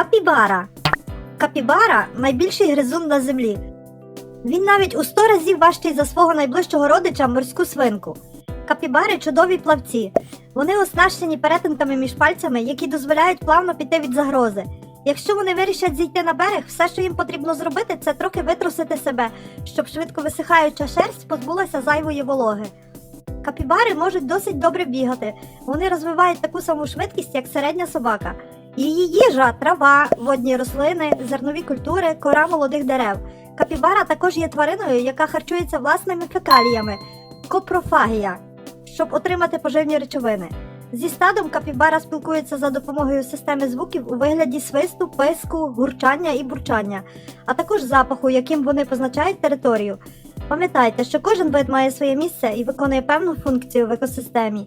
Капібара. Капібара найбільший гризун на землі. Він навіть у 100 разів важчий за свого найближчого родича морську свинку. Капібари чудові плавці. Вони оснащені перетинками між пальцями, які дозволяють плавно піти від загрози. Якщо вони вирішать зійти на берег, все, що їм потрібно зробити, це трохи витрусити себе, щоб швидко висихаюча шерсть позбулася зайвої вологи. Капібари можуть досить добре бігати. Вони розвивають таку саму швидкість, як середня собака. Її їжа, трава, водні рослини, зернові культури, кора молодих дерев. Капібара також є твариною, яка харчується власними фекаліями копрофагія, щоб отримати поживні речовини. Зі стадом капібара спілкується за допомогою системи звуків у вигляді свисту, писку, гурчання і бурчання, а також запаху, яким вони позначають територію. Пам'ятайте, що кожен вид має своє місце і виконує певну функцію в екосистемі.